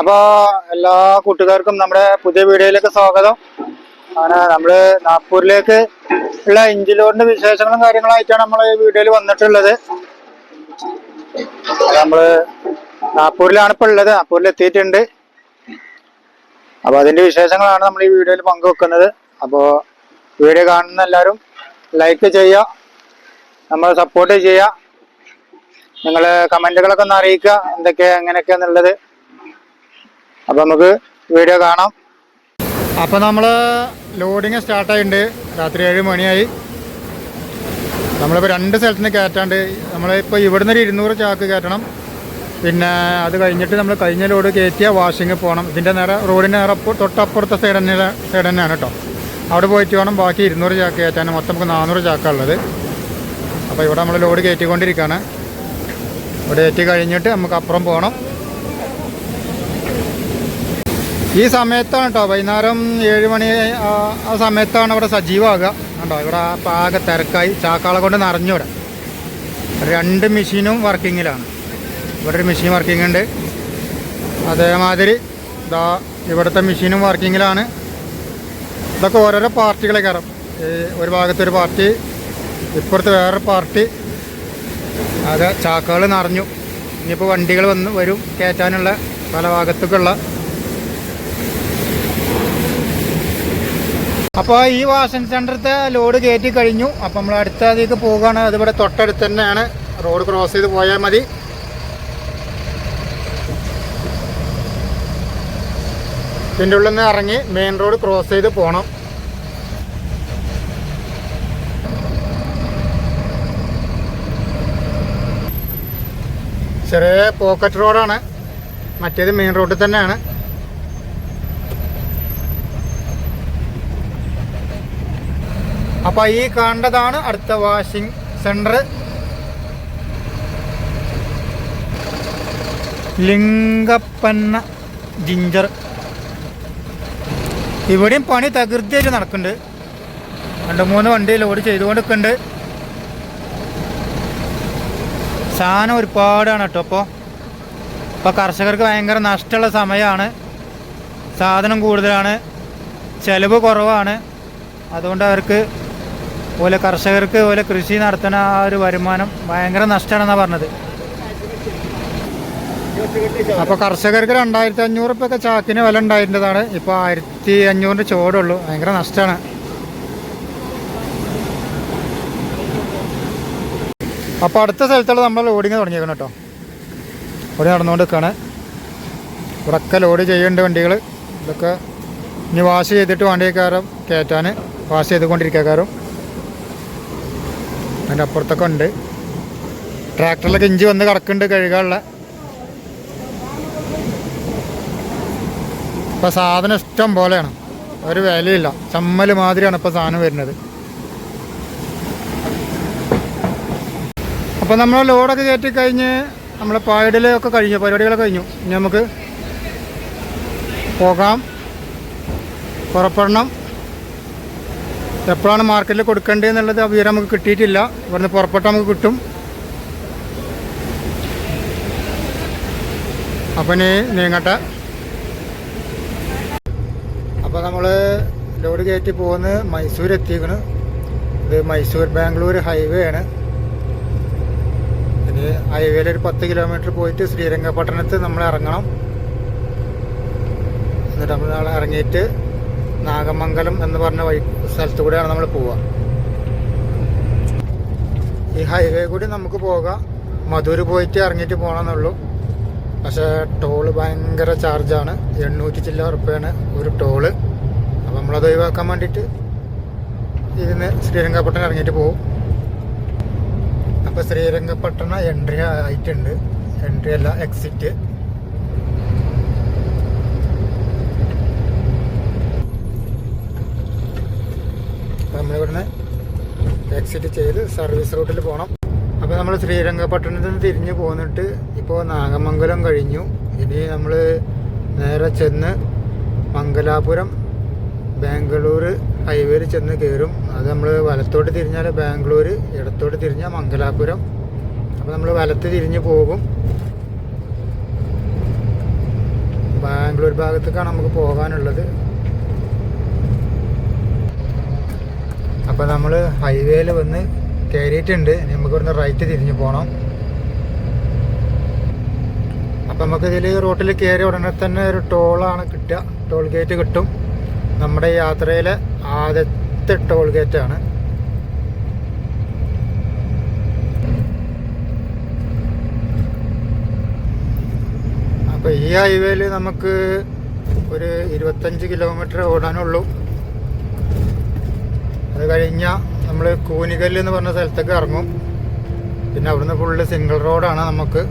അപ്പോ എല്ലാ കൂട്ടുകാർക്കും നമ്മുടെ പുതിയ വീഡിയോയിലേക്ക് സ്വാഗതം. അങ്ങനെ നമ്മൾ നാഗ്പൂരിലേക്ക് ഉള്ള ഇഞ്ചി ലോഡിന്റെ വിശേഷങ്ങളും കാര്യങ്ങളായിട്ടാണ് നമ്മൾ ഈ വീഡിയോയിൽ വന്നിട്ടുള്ളത്. നമ്മൾ നാഗ്പൂരിലാണ് ഇപ്പൊ ഉള്ളത്. നാഗ്പൂരിൽ എത്തിയിട്ടുണ്ട്. അപ്പോൾ അതിന്റെ വിശേഷങ്ങളാണ് നമ്മൾ ഈ വീഡിയോയിൽ പങ്കുവെക്കുന്നത്. അപ്പോൾ വീഡിയോ കാണുന്ന എല്ലാവരും ലൈക്ക് ചെയ്യുക നമ്മൾ സപ്പോർട്ട് ചെയ്യുക നിങ്ങൾ കമന്റുകളൊക്കെ ഒന്ന് അറിയിക്കുക എന്തൊക്കെ എങ്ങനെയൊക്കെയാന്നുള്ളത് അപ്പൊ നമുക്ക് വീഡിയോ കാണാം. അപ്പൊ നമ്മൾ ലോഡിങ് സ്റ്റാർട്ട് ആയിണ്ട് രാത്രി ഏഴ് മണിയായി. നമ്മളിപ്പോൾ രണ്ട് സ്ഥലത്ത് നിന്ന് കയറ്റാണ്ട് നമ്മളിപ്പോൾ ഇവിടുന്ന് ഒരു ഇരുന്നൂറ് ചാക്ക് കയറ്റണം. പിന്നെ അത് കഴിഞ്ഞിട്ട് നമ്മൾ കഴിഞ്ഞ ലോഡ് കയറ്റിയ വാഷിങ് പോകണം ഇതിന്റെ നേരെ റോഡിന്റെ നേരെ തൊട്ടപ്പുറത്തെ സൈഡ് തന്നെ സൈഡ് തന്നെയാണ് കേട്ടോ. അവിടെ പോയിട്ട് വേണം ബാക്കി ഇരുന്നൂറ് ചാക്ക് കയറ്റാൻ. മൊത്തം നമുക്ക് നാനൂറ് ചാക്കാണുള്ളത് അപ്പോൾ ഇവിടെ നമ്മൾ ലോഡ് കയറ്റിക്കൊണ്ടിരിക്കുകയാണ് ഇവിടെ കയറ്റി കഴിഞ്ഞിട്ട് നമുക്ക് അപ്പുറം പോകണം ഈ സമയത്താണ് കേട്ടോ വൈകുന്നേരം ഏഴ് മണി ആ സമയത്താണ് ഇവിടെ സജീവമാകുക കണ്ടോ ഇവിടെ ആകെ തിരക്കായി. ചാക്കാളെ കൊണ്ട് നിറഞ്ഞു രണ്ട് മെഷീനും വർക്കിങ്ങിലാണ്. ഇവിടെ ഒരു മെഷീൻ വർക്കിംഗ് ഉണ്ട് അതേമാതിരി ഇതാ ഇവിടുത്തെ മെഷീനും വർക്കിങ്ങിലാണ്. ഇതൊക്കെ ഓരോരോ പാർട്ടികളെ കയറും. ഒരു ഭാഗത്തൊരു പാർട്ടി ഇപ്പുറത്ത് വേറൊരു പാർട്ടി. അത് ചാക്കുകൾ നിറഞ്ഞു. ഇനിയിപ്പോൾ വണ്ടികൾ വന്ന് വരും. കയറ്റാനുള്ള പല ഭാഗത്തേക്കുള്ള അപ്പോൾ ഈ വാഷൻ സെന്ററത്തെ ലോഡ് കയറ്റി കഴിഞ്ഞു. അപ്പം നമ്മൾ അടുത്ത അതിലേക്ക് പോകുകയാണ് അതിവിടെ തൊട്ടടുത്ത് തന്നെയാണ്. റോഡ് ക്രോസ് ചെയ്ത് പോയാൽ മതി. ഇതിന്റെ ഉള്ളിൽ നിന്ന് ഇറങ്ങി മെയിൻ റോഡ് ക്രോസ് ചെയ്ത് പോകണം ചെറിയ പോക്കറ്റ് റോഡാണ്. മറ്റേത് മെയിൻ റോഡിൽ തന്നെയാണ്. അപ്പോൾ ഈ കണ്ടതാണ് അടുത്ത വാഷിംഗ് സെന്റർ ലിംഗപ്പന്ന ജിഞ്ചർ ഇവിടെയും പണി തകൃതിയായിട്ട് നടക്കുന്നുണ്ട്. രണ്ട് മൂന്ന് വണ്ടി ലോഡ് ചെയ്തു ചെയ്തുകൊണ്ടിരിക്കുന്നുണ്ട്. സാധനം ഒരുപാടാണ് കേട്ടോ അപ്പോൾ ഇപ്പോൾ കർഷകർക്ക് ഭയങ്കര നഷ്ടമുള്ള സമയമാണ്. സാധനം കൂടുതലാണ്. ചിലവ് കുറവാണ്. അതുകൊണ്ട് അവർക്ക് പോലെ കർഷകർക്ക് പോലെ കൃഷി നടത്തുന്ന ആ ഒരു വരുമാനം ഭയങ്കര നഷ്ടമാണെന്നാണ് പറഞ്ഞത്. അപ്പോൾ കർഷകർക്ക് രണ്ടായിരത്തി അഞ്ഞൂറ് ഉറുപ്പൊക്കെ ചാക്കിന് വില ഉണ്ടായിരുന്നതാണ്. ഇപ്പോൾ ആയിരത്തി അഞ്ഞൂറിന്റെ ചോടുള്ളൂ. ഭയങ്കര നഷ്ടമാണ്. അപ്പോൾ അടുത്ത സ്ഥലത്തുള്ള നമ്മൾ ലോഡിങ് തുടങ്ങിയേക്കണം കേട്ടോ ഇവിടെ നടന്നുകൊണ്ട് നിൽക്കുകയാണ് ഇവിടെയൊക്കെ ലോഡ് ചെയ്യേണ്ട വണ്ടികൾ ഇതൊക്കെ ഇനി വാഷ് ചെയ്തിട്ട് വണ്ടിക്കാരും കയറ്റാൻ വാഷ് ചെയ്തുകൊണ്ടിരിക്കാരും അതിന്റെ അപ്പുറത്തൊക്കെ ഉണ്ട് ട്രാക്ടറിലൊക്കെ ഇഞ്ചി വന്ന് കിടക്കുന്നുണ്ട് കഴുകാനുള്ള. ഇപ്പം സാധനം ഇഷ്ടം പോലെയാണ്. ഒരു വിലയില്ല. ചമ്മൽ മാതിരിയാണ് ഇപ്പോൾ സാധനം വരുന്നത്. അപ്പോൾ നമ്മൾ ലോഡൊക്കെ കയറ്റി കഴിഞ്ഞ് നമ്മളെ പായഡിലൊക്കെ കഴിഞ്ഞു. പരിപാടികളൊക്കെ കഴിഞ്ഞു. ഇനി നമുക്ക് പോകാം. പുറപ്പെടണം. എപ്പോഴാണ് മാർക്കറ്റിൽ കൊടുക്കേണ്ടത് എന്നുള്ളത് വിവരം നമുക്ക് കിട്ടിയിട്ടില്ല. ഇവിടുന്ന് പുറപ്പെട്ടാൽ നമുക്ക് കിട്ടും. അപ്പം ഇനി നീങ്ങട്ടെ. അപ്പോൾ നമ്മൾ ലോഡ് കയറ്റി പോകുന്നത് മൈസൂർ എത്തിക്കണ് ഇത് മൈസൂർ ബാംഗ്ലൂർ ഹൈവേ ആണ്. ഇനി ഹൈവേയിൽ ഒരു പത്ത് കിലോമീറ്റർ പോയിട്ട് ശ്രീരംഗപട്ടണത്ത് നമ്മൾ ഇറങ്ങണം. എന്നിട്ട് നമ്മൾ ഇറങ്ങിയിട്ട് നാഗമംഗലം എന്ന് പറഞ്ഞ വഴി സ്ഥലത്ത് കൂടെയാണ് നമ്മൾ പോവുക. ഈ ഹൈവേ കൂടി നമുക്ക് പോകാം. മധുര പോയിട്ട് ഇറങ്ങിയിട്ട് പോകണമെന്നുള്ളൂ. പക്ഷേ ടോൾ ഭയങ്കര ചാർജാണ് എണ്ണൂറ്റി ചില്ല ഉറപ്പാണ് ഒരു ടോൾ അപ്പം നമ്മളത് ഒഴിവാക്കാൻ വേണ്ടിയിട്ട് ഇതിന് ശ്രീരംഗപട്ടണം ഇറങ്ങിയിട്ട് പോകും അപ്പോൾ ശ്രീരംഗപട്ടണ എൻട്രി ആയിട്ടുണ്ട്. എൻട്രി അല്ല എക്സിറ്റ് നമ്മളിവിടുന്ന് എക്സിറ്റ് ചെയ്ത് സർവീസ് റൂട്ടിൽ പോകണം അപ്പോൾ നമ്മൾ ശ്രീരംഗപട്ടണത്തിൽ നിന്ന് തിരിഞ്ഞ് പോന്നിട്ട് ഇപ്പോൾ നാഗമംഗലം കഴിഞ്ഞു. ഇനി നമ്മൾ നേരെ ചെന്ന് മംഗലാപുരം ബാംഗ്ലൂർ ഹൈവേയിൽ ചെന്ന് കയറും അത് നമ്മൾ വലത്തോട്ട് തിരിഞ്ഞാൽ ബാംഗ്ലൂർ ഇടത്തോട്ട് തിരിഞ്ഞാൽ മംഗലാപുരം. അപ്പോൾ നമ്മൾ വലത്ത് തിരിഞ്ഞ് പോകും. ബാംഗ്ലൂർ ഭാഗത്തേക്കാണ് നമുക്ക് പോകാനുള്ളത്. അപ്പോൾ നമ്മൾ ഹൈവേയിൽ വന്ന് കയറിയിട്ടുണ്ട് നമുക്ക് ഇവിടുന്ന് റൈറ്റ് തിരിഞ്ഞ് പോകണം അപ്പം നമുക്ക് ഇതിൽ റോട്ടിൽ കയറി ഉടനെ തന്നെ ഒരു ടോളാണ് കിട്ടുക. ടോൾ ഗേറ്റ് കിട്ടും. നമ്മുടെ യാത്രയിലെ ആദ്യത്തെ ടോൾ ഗേറ്റാണ് അപ്പോൾ ഈ ഹൈവേയിൽ നമുക്ക് ഒരു ഇരുപത്തഞ്ച് കിലോമീറ്റർ ഓടാനുള്ളൂ. അത് കഴിഞ്ഞാൽ നമ്മൾ കൂനികല്ല് എന്ന് പറഞ്ഞ സ്ഥലത്തേക്ക് ഇറങ്ങും. പിന്നെ അവിടുന്ന് ഫുള്ള് സിംഗിൾ റോഡാണ് നമുക്ക്.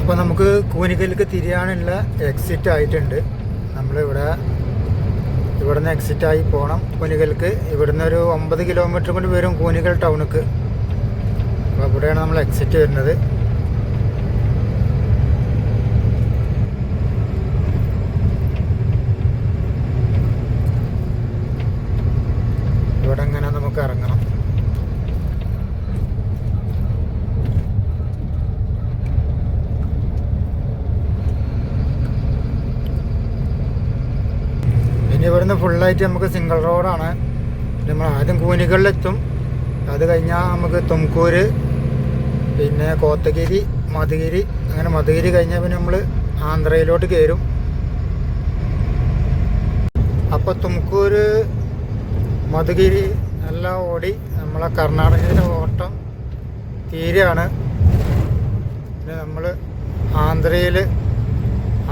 അപ്പോൾ നമുക്ക് കൂനിക്കലിലേക്ക് തിരിയാനുള്ള എക്സിറ്റ് ആയിട്ടുണ്ട്. നമ്മളിവിടെ ഇവിടുന്ന് എക്സിറ്റ് ആയി പോകണം കൂനികൽക്ക് ഇവിടുന്ന് ഒരു ഒമ്പത് കിലോമീറ്റർ കൊണ്ട് വരും കൂനികൽ ടൗണിക്ക് അപ്പോൾ ഇവിടെയാണ് നമ്മൾ എക്സിറ്റ് വരുന്നത് ഇവിടെ ഇങ്ങനെ നമുക്ക് ഇറങ്ങണം. ഇനി ഇവിടുന്ന് ഫുള്ളായിട്ട് നമുക്ക് സിംഗിൾ റോഡാണ് നമ്മൾ ആദ്യം കൂനികളിലെത്തും. അത് കഴിഞ്ഞാൽ നമുക്ക് തുംകൂര് പിന്നെ കോത്തഗിരി മധുഗിരി. അങ്ങനെ മധുഗിരി കഴിഞ്ഞാൽ പിന്നെ നമ്മൾ ആന്ധ്രയിലോട്ട് കയറും അപ്പോൾ തുംകൂര് മധുഗിരി എല്ലാം ഓടി നമ്മളെ കർണാടകയിലെ ഓട്ടം തീരെയാണ് പിന്നെ നമ്മൾ ആന്ധ്രയിൽ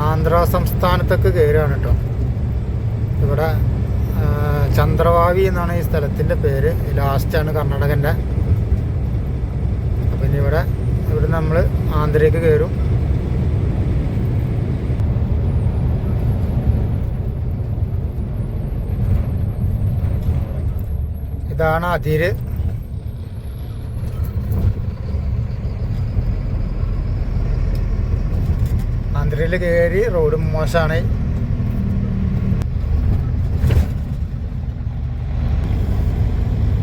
ആന്ധ്ര സംസ്ഥാനത്തൊക്കെ കയറുകയാണ് കേട്ടോ. ഇവിടെ ചന്ദ്രവാവി എന്നാണ് ഈ സ്ഥലത്തിന്റെ പേര്. ലാസ്റ്റാണ് കർണാടകന്റെ അപ്പം ഇനി ഇവിടെ ഇവിടെ നമ്മൾ ആന്ധ്രയ്ക്ക് കയറും. ഇതാണ് അതിര്. അതിരിൽ കയറി റോഡ് മോശമാണ്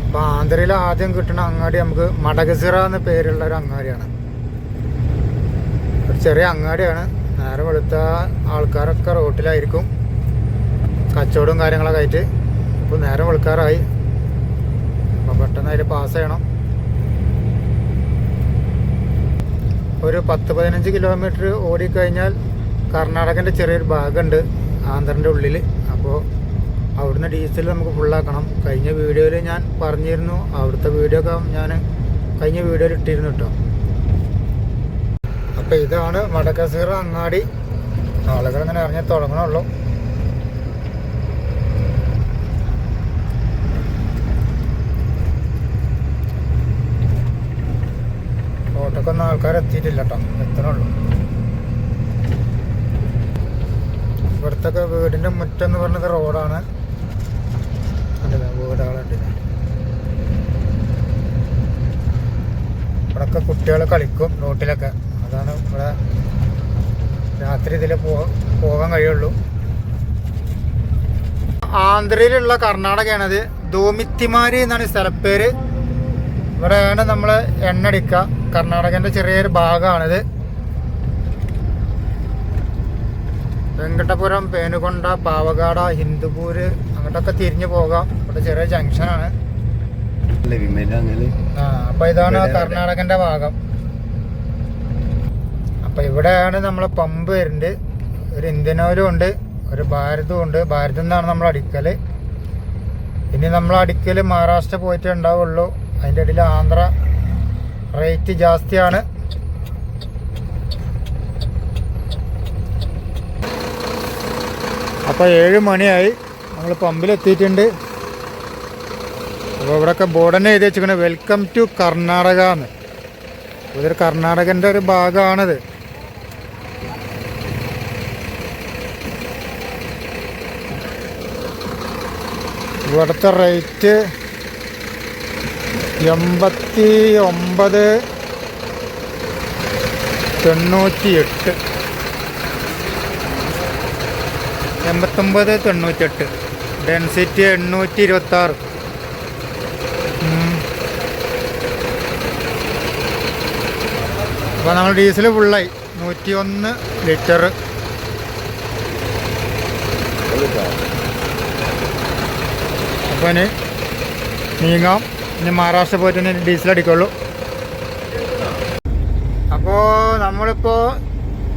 അപ്പം ആന്ധ്രയിൽ ആദ്യം കിട്ടുന്ന അങ്ങാടി നമുക്ക് മടകസിറ എന്ന പേരുള്ള ഒരു അങ്ങാടിയാണ്. ഒരു ചെറിയ അങ്ങാടിയാണ്. നേരെ വെളുത്ത ആൾക്കാരൊക്കെ റോട്ടിലായിരിക്കും. കച്ചവടവും കാര്യങ്ങളൊക്കെ ആയിട്ട്. ഇപ്പോൾ നേരം വെളുക്കാറായി. അപ്പോൾ പെട്ടെന്ന് അതിൽ പാസ് ചെയ്യണം. ഒരു പത്ത് പതിനഞ്ച് കിലോമീറ്റർ ഓടിക്കഴിഞ്ഞാൽ കർണാടകന്റെ ചെറിയൊരു ഭാഗമുണ്ട് ആന്ധ്രന്റെ ഉള്ളിൽ അപ്പോൾ അവിടുന്ന് ഡീസൽ നമുക്ക് ഫുള്ളാക്കണം കഴിഞ്ഞ വീഡിയോയിൽ ഞാൻ പറഞ്ഞിരുന്നു. അവിടുത്തെ വീഡിയോ ഒക്കെ ഞാൻ കഴിഞ്ഞ വീഡിയോയിൽ ഇട്ടിരുന്നു കേട്ടോ അപ്പോൾ ഇതാണ് വടക്കസീറ അങ്ങാടി. ആളുകൾ ഇങ്ങനെ ഇറങ്ങി തുടങ്ങണുള്ളൂ ഓട്ടോക്കൊന്നും ആൾക്കാർ എത്തിയിട്ടില്ല കേട്ടോ. എത്തണുള്ളൂ ഇവിടുത്തെ വീടിന്റെ മുറ്റം എന്ന് പറഞ്ഞത് റോഡാണ്. വീടുകളുണ്ട് ഇവിടെ കുട്ടികൾ കളിക്കും റോട്ടിലൊക്കെ. അതാണ് ഇവിടെ രാത്രി ഇതിൽ പോകാൻ കഴിയുള്ളൂ. ആന്ധ്രയിലുള്ള കർണാടകയാണത്. ദോമിത്തിമാരി എന്നാണ് സ്ഥലപ്പേര്. ഇവിടെയാണ് നമ്മൾ എണ്ണടിക്കുക കർണാടകന്റെ ചെറിയൊരു ഭാഗമാണിത്. വെങ്കട്ടപുരം പേനുകൊണ്ട പാവകാട ഹിന്ദുപൂര് അങ്ങോട്ടൊക്കെ തിരിഞ്ഞു പോകാം. ഇവിടെ ചെറിയ ജംഗ്ഷനാണ്. ആ അപ്പൊ ഇതാണ് കർണാടകന്റെ ഭാഗം. അപ്പൊ ഇവിടെയാണ് നമ്മളെ പമ്പ് വരുന്നുണ്ട് ഒരു ഇന്ത്യൻ ഓയിലും ഉണ്ട് ഒരു ഭാരതവും ഉണ്ട്. ഭാരതം നിന്നാണ് നമ്മൾ അടിക്കൽ. ഇനി നമ്മൾ അടിക്കൽ മഹാരാഷ്ട്ര പോയിട്ടേ ഉണ്ടാവുള്ളൂ. അതിന്റെ ഇടയിൽ ആന്ധ്ര റേറ്റ് ജാസ്തിയാണ്. അപ്പോൾ ഏഴ് മണിയായി. നമ്മൾ പമ്പിലെത്തിയിട്ടുണ്ട് അപ്പോൾ ഇവിടെയൊക്കെ ബോർഡ് തന്നെ എഴുതി വെച്ചിരിക്കണേ. വെൽക്കം ടു കർണാടക എന്ന്. ഇതൊരു കർണാടകന്റെ ഒരു ഭാഗമാണിത്. ഇവിടുത്തെ റേറ്റ് എൺപത്തി ഒമ്പത് തൊണ്ണൂറ്റി എട്ട് എൺപത്തൊമ്പത് തൊണ്ണൂറ്റെട്ട് ഡെൻസിറ്റി എണ്ണൂറ്റി ഇരുപത്തി ആറ് അപ്പോൾ നമ്മൾ ഡീസൽ ഫുള്ളായി. നൂറ്റി ഒന്ന് ലിറ്റർ അപ്പം നീങ്ങാം. ഇനി മഹാരാഷ്ട്ര പോയിട്ട് തന്നെ ഡീസൽ അടിക്കുള്ളൂ. അപ്പോൾ നമ്മളിപ്പോൾ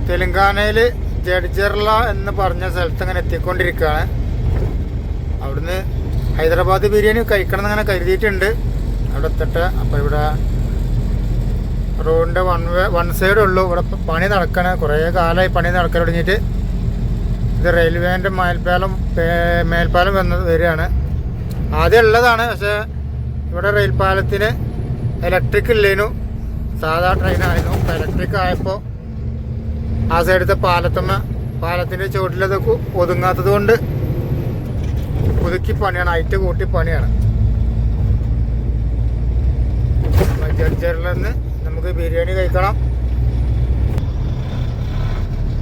തെലങ്കാനയിൽ ജഡ്ജർല എന്ന് പറഞ്ഞ സ്ഥലത്ത് അങ്ങനെ എത്തിക്കൊണ്ടിരിക്കുകയാണ്. അവിടുന്ന് ഹൈദരാബാദ് ബിരിയാണി കഴിക്കണം എന്നങ്ങനെ കരുതിയിട്ടുണ്ട്. അവിടെ എത്തട്ടെ. അപ്പോൾ ഇവിടെ റോഡിന്റെ വൺ വേ വൺ സൈഡേ ഉള്ളൂ. ഇവിടെ പണി നടക്കണ. കുറേ കാലമായി പണി നടക്കാൻ തുടങ്ങിയിട്ട്. ഇത് റെയിൽവേന്റെ മേൽപ്പാലം മേൽപ്പാലം വന്നത് വരികയാണ്. ആദ്യം ഉള്ളതാണ്. പക്ഷേ ഇവിടെ റെയിൽ പാലത്തിന് ഇലക്ട്രിക് ഇല്ലേനു. സാധാ ട്രെയിനായിരുന്നു ഇപ്പം ഇലക്ട്രിക് ആയപ്പോൾ ആ സൈഡത്തെ പാലത്തമ്മ പാലത്തിന്റെ ചുവട്ടിലത് കു- ഒതുങ്ങാത്തത് കൊണ്ട് പുതുക്കി പണിയാണ്. ഐറ്റ് കൂട്ടി പണിയാണ്. ജഡ്ജറിൽ നിന്ന് നമുക്ക് ബിരിയാണി കഴിക്കണം.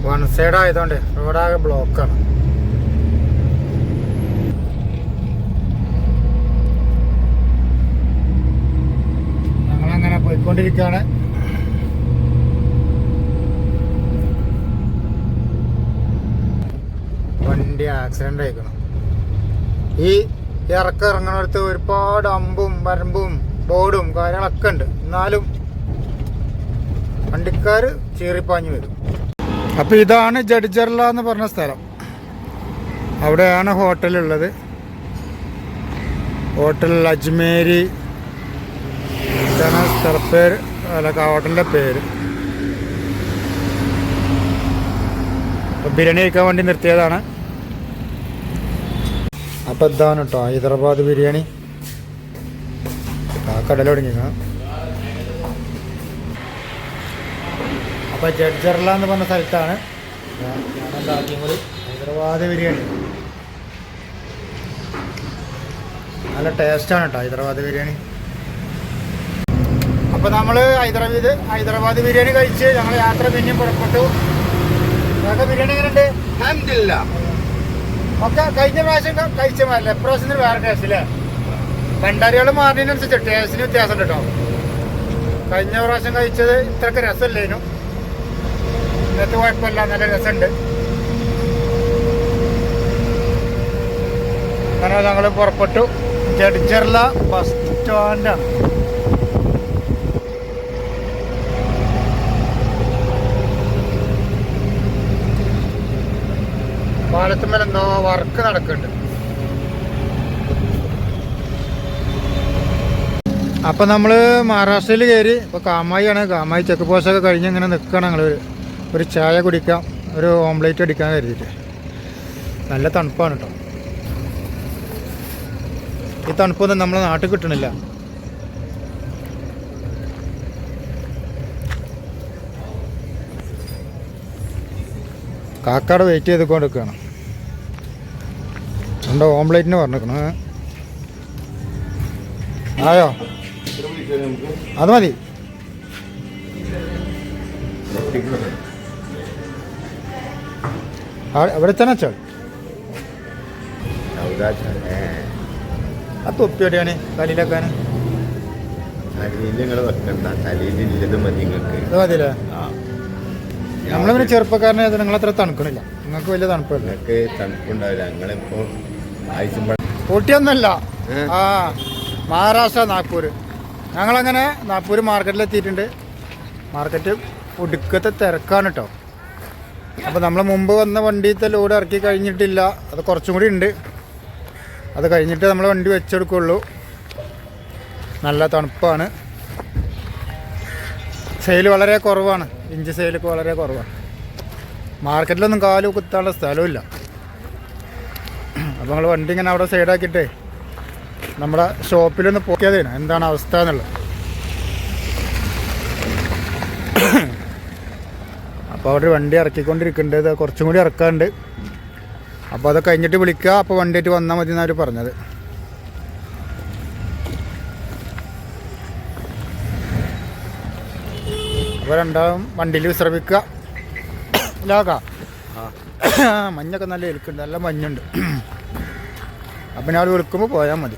വൺ സൈഡ് ആയതുകൊണ്ട് റോഡാകെ ബ്ലോക്കാണ് ഞങ്ങളങ്ങനെ പോയിക്കൊണ്ടിരിക്കുകയാണ് വണ്ടി ആക്സിഡന്റ് ആയിക്കണം. ഈ ഇറക്കം ഇറങ്ങണടുത്ത് ഒരുപാട് അമ്പും വരമ്പും ബോർഡും കാര്യങ്ങളൊക്കെ ഉണ്ട്. എന്നാലും വണ്ടിക്കാർ ചീറിപ്പാഞ്ഞു വരും. അപ്പോൾ ഇതാണ് ജഡ്ജർല എന്ന് പറഞ്ഞ സ്ഥലം. അവിടെയാണ് ഹോട്ടലുള്ളത്. ഹോട്ടൽ അജ്മേരി സ്ഥലപ്പേര് അല്ല ഹോട്ടലിന്റെ പേര്. ബിരിയാണി കഴിക്കാൻ വേണ്ടി നിർത്തിയതാണ്. അപ്പം ഇതാണ് കേട്ടോ ഹൈദരാബാദ് ബിരിയാണി. ആ കടല തുടങ്ങിയ അപ്പോൾ ജഡ്ജർല എന്ന് പറഞ്ഞ സ്ഥലത്താണ്. ഞാനെന്താക്കിയത് ഹൈദരാബാദ് ബിരിയാണി. നല്ല ടേസ്റ്റാണ് കേട്ടോ ഹൈദരാബാദ് ബിരിയാണി. അപ്പോൾ നമ്മൾ ഹൈദരാബാദ് ഹൈദരാബാദ് ബിരിയാണി കഴിച്ച് ഞങ്ങൾ യാത്ര പിന്നെയും പുറപ്പെട്ടു. ഞങ്ങൾക്ക് ബിരിയാണി എങ്ങനെയുണ്ട്? അൽഹംദുലില്ലാ. ഒക്കെ കഴിഞ്ഞ പ്രാവശ്യം കഴിച്ച മാറില്ല ഇപ്രാവശ്യത്തിന് വേറെ ടേസ്റ്റ് അല്ലേ ഭണ്ടാരികൾ മാറിയതിനനുസരിച്ച് ടേസ്റ്റിന് വ്യത്യാസം കിട്ടും കേട്ടോ കഴിഞ്ഞ പ്രാവശ്യം കഴിച്ചത് ഇത്രക്ക് രസമില്ലേനു. ഇന്നത്തെ കുഴപ്പമില്ല നല്ല രസമുണ്ട്. അങ്ങനെ ഞങ്ങൾ പുറപ്പെട്ടു. ജഡ്ജർല ബസ് സ്റ്റാൻഡാണ് പാലത്തുമ്മൽ എന്തോ വർക്ക് നടക്കുന്നുണ്ട്. അപ്പം നമ്മൾ മഹാരാഷ്ട്രയിൽ കയറി ഇപ്പോൾ കാമായിയാണ് കാമായി ചെക്ക് പോസ്റ്റൊക്കെ കഴിഞ്ഞ് ഇങ്ങനെ നിൽക്കണം ഞങ്ങൾ ഒരു ചായ കുടിക്കാം ഒരു ഓംലേറ്റ് അടിക്കാൻ കരുതിയിട്ട്. നല്ല തണുപ്പാണ് കേട്ടോ ഈ തണുപ്പൊന്നും നമ്മളെ നാട്ടിൽ കിട്ടണില്ല. കാക്കാട് വെയിറ്റ് ചെയ്തുകൊണ്ട് നിൽക്കുകയാണ് എന്റെ ഓംലേറ്റിന് പറഞ്ഞിരിക്കണ ആയോ? അത് മതി. എവിടെ തന്നെ ആ തൊപ്പി എവിടെയാണ്? കലിയിലേക്കാൻ നമ്മളിങ്ങനെ ചെറുപ്പക്കാരനെ നിങ്ങളത്ര തണുക്കണില്ല. നിങ്ങൾക്ക് വലിയ തണുപ്പല്ല? തണുപ്പുണ്ടാവില്ല. ഞങ്ങളിപ്പോ ഊട്ടിയൊന്നല്ല. ആ മഹാരാഷ്ട്ര നാഗ്പൂർ ഞങ്ങളങ്ങനെ നാഗ്പൂർ മാർക്കറ്റിൽ എത്തിയിട്ടുണ്ട് മാർക്കറ്റ് ഒടുക്കത്തെ തിരക്കാണ് കേട്ടോ അപ്പോൾ നമ്മൾ മുമ്പ് വന്ന വണ്ടിയിലത്തെ ലോഡ് ഇറക്കി കഴിഞ്ഞിട്ടില്ല. അത് കുറച്ചും കൂടി ഉണ്ട്. അത് കഴിഞ്ഞിട്ട് നമ്മൾ വണ്ടി വെച്ചെടുക്കുള്ളൂ. നല്ല തണുപ്പാണ്. സെയിൽ വളരെ കുറവാണ്. ഇഞ്ചി സെയിലൊക്കെ വളരെ കുറവാണ്. മാർക്കറ്റിലൊന്നും കാൽ കുത്താനുള്ള സ്ഥലമില്ല അപ്പോൾ നമ്മൾ വണ്ടി ഇങ്ങനെ അവിടെ സൈഡാക്കിയിട്ടേ നമ്മുടെ ഷോപ്പിലൊന്ന് പോക്കിയതേനു എന്താണ് അവസ്ഥ എന്നുള്ളത്. അപ്പോൾ അവിടെ വണ്ടി ഇറക്കിക്കൊണ്ടിരിക്കുന്നുണ്ട്. ഇത് കുറച്ചും കൂടി ഇറക്കാറുണ്ട് അപ്പോൾ അത് കഴിഞ്ഞിട്ട് വിളിക്കുക അപ്പോൾ വണ്ടിയായിട്ട് വന്നാൽ മതി എന്നാണ് പറഞ്ഞത്. അപ്പോൾ രണ്ടാളും വണ്ടിയിൽ വിശ്രമിക്കുക. ലാക്ക മഞ്ഞൊക്കെ നല്ല ഏൽക്കുന്നുണ്ട്. നല്ല മഞ്ഞുണ്ട്. അപ്പം ഞാൻ വിളിക്കുമ്പോൾ പോയാൽ മതി.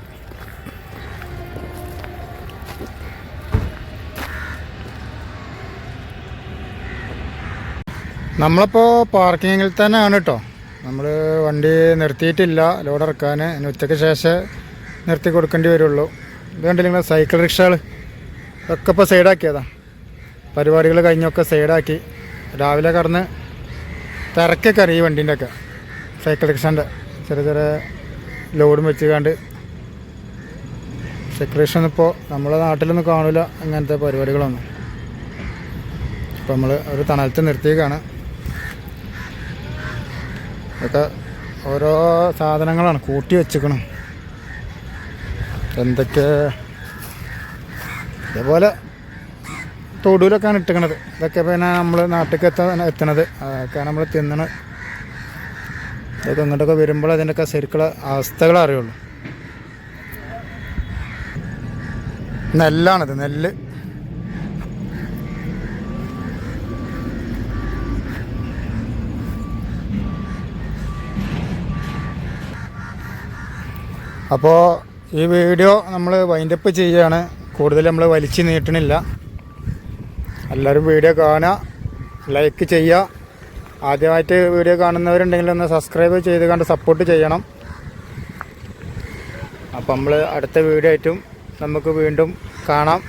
നമ്മളിപ്പോൾ പാർക്കിങ്ങിൽ ആണ് കേട്ടോ നമ്മൾ വണ്ടി നിർത്തിയിട്ടില്ല ലോഡ് ഇറക്കാൻ ഇനി ഉച്ചയ്ക്ക് ശേഷം നിർത്തി കൊടുക്കേണ്ടി വരുള്ളൂ. ഇത് നിങ്ങൾ സൈക്കിൾ റിക്ഷകൾ ഒക്കെ ഇപ്പോൾ സൈഡാക്കിയതാ. പരിപാടികൾ കഴിഞ്ഞൊക്കെ സൈഡാക്കി. രാവിലെ കടന്ന് തിരക്കൊക്കെ അറിയും ഈ വണ്ടീന്റെ ഒക്കെ സൈക്കിൾ റിക്ഷന്റെ ചെറിയ ചെറിയ ലോഡും വെച്ച് കണ്ട് റിക്ഷ ഇപ്പോൾ നമ്മളെ നാട്ടിലൊന്നും കാണില്ല അങ്ങനത്തെ പരിപാടികളൊന്നും. ഇപ്പോൾ നമ്മൾ ഒരു തണലത്ത് നിർത്തിയേക്കാണ്. ഇതൊക്കെ ഓരോ സാധനങ്ങളാണ് കൂട്ടി വെച്ചിക്കണം എന്തൊക്കെ? ഇതേപോലെ തൊടൂലൊക്കെയാണ് ഇട്ടിക്കണത് ഇതൊക്കെ പിന്നെ നമ്മൾ നാട്ടിലേക്ക് എത്താൻ എത്തണത്. അതൊക്കെയാണ് നമ്മൾ തിന്നണത് ഇതൊക്കെ ഇങ്ങോട്ടൊക്കെ വരുമ്പോൾ അതിന്റെയൊക്കെ ശരിക്കുള്ള അവസ്ഥകൾ അറിയുള്ളൂ. നെല്ലാണിത് നെല്ല്. അപ്പോൾ ഈ വീഡിയോ നമ്മൾ വൈൻഡപ്പ് ചെയ്യുകയാണ് കൂടുതൽ നമ്മൾ വലിച്ചു നീട്ടണില്ല. എല്ലാവരും വീഡിയോ കാണുക ലൈക്ക് ചെയ്യുക. ആദ്യമായിട്ട് വീഡിയോ കാണുന്നവരുണ്ടെങ്കിൽ ഒന്ന് സബ്സ്ക്രൈബ് ചെയ്ത് കണ്ട് സപ്പോർട്ട് ചെയ്യണം. അപ്പം നമ്മൾ അടുത്ത വീഡിയോ ആയിട്ടും നമുക്ക് വീണ്ടും കാണാം.